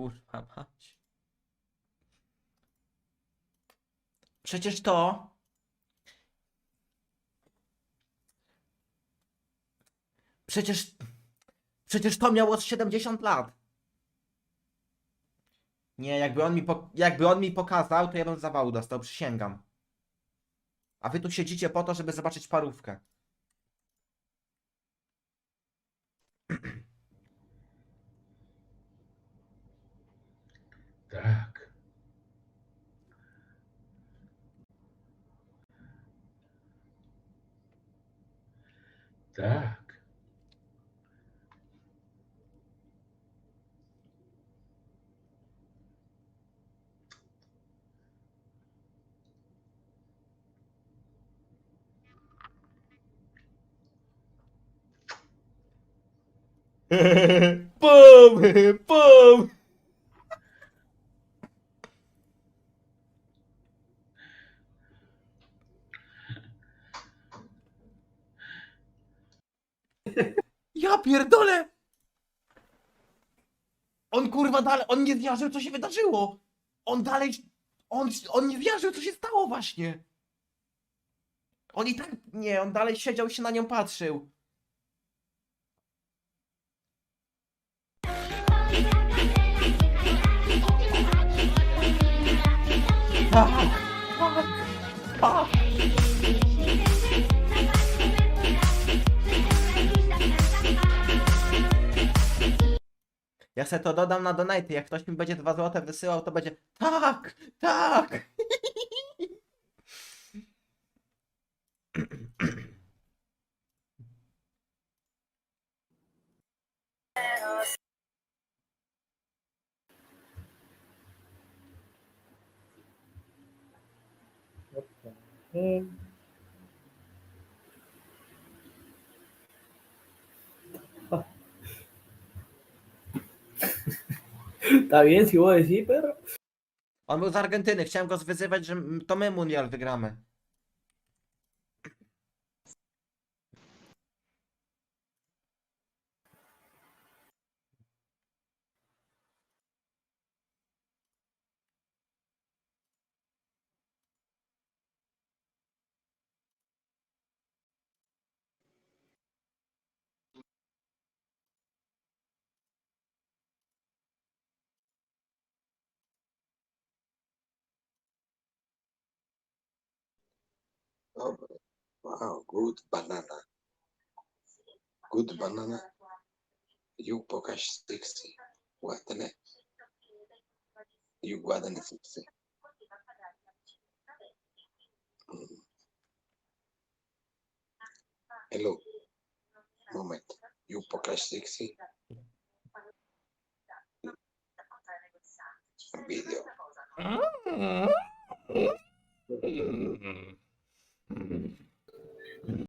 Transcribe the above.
Kurwa mać. Przecież to... Przecież... Przecież to miało z 70 lat. Nie, jakby on mi, jakby on mi pokazał, to ja bym zawału dostał, przysięgam. A wy tu siedzicie po to, żeby zobaczyć parówkę. Так. Так. Boom! Boom! Ja pierdolę! On kurwa dalej, on nie wierzył co się wydarzyło! On dalej, on, on nie wierzył co się stało właśnie! On i tak, nie, on dalej siedział i się na nią patrzył. Ja se to dodam na donate. Jak ktoś mi będzie 2 złote wysyłał, to będzie tak, tak. Está bien si vos decís, perro. On był z Argentyny. Chciałem go zwyzywać, że to my mundial wygramy. Wow, good banana. Good banana. You cash 60. Guardane. You guardane 60. Mm. Hello. Moment. You cash 60. Video. Mm.